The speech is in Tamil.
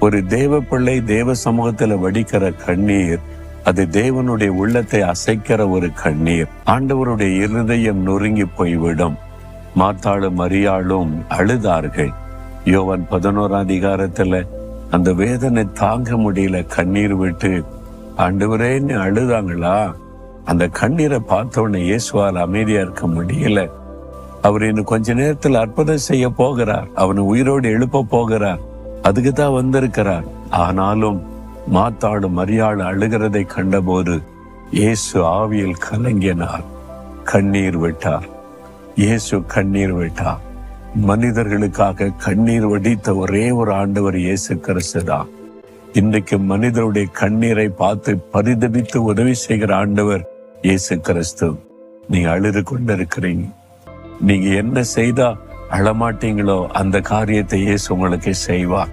ஒரு தேவ பிள்ளை தேவ சமூகத்துல வடிக்கிற கண்ணீர் அது தேவனுடைய உள்ளத்தை அசைக்கிற ஒரு கண்ணீர். ஆண்டவருடைய இருதயம் நொறுங்கி போய்விடும். மாத்தாளும் மரியாளும் அழுதார்கள். யோவன் பதினோராம் அதிகாரத்துல அந்த வேதனை தாங்க முடியல கண்ணீர் விட்டு. ஆண்டவரேன்னு அழுதாங்களா? அந்த கண்ணீரை பார்த்த உடனே இயேசுவால் அமைதியா இருக்க முடியல. அவர் இன்னும் கொஞ்ச நேரத்தில் அற்புதம் செய்ய போகிறார். அவனை உயிரோடு எழுப்ப போகிறார். அதுக்கு தான் வந்திருக்கிறார். ஆனாலும் மாத்தாடு மரியாள் அழுகிறதை கண்டபோது இயேசு ஆவியில் கலங்கினார். கண்ணீர் விட்டார். இயேசு கண்ணீர் விட்டார். மனிதர்களுக்காக கண்ணீர் வடித்த ஒரே ஒரு ஆண்டவர் இயேசு கிறிஸ்து தான். இன்றைக்கு மனிதருடைய கண்ணீரை பார்த்து பரிதபித்து உதவி செய்கிற ஆண்டவர் இயேசு கிறிஸ்து. நீங்க அழுது கொண்டிருக்கிறீங்க. நீங்க என்ன செய்தா அழமாட்டீங்களோ அந்த காரியத்தை இயேசு உங்களுக்கு செய்வார்.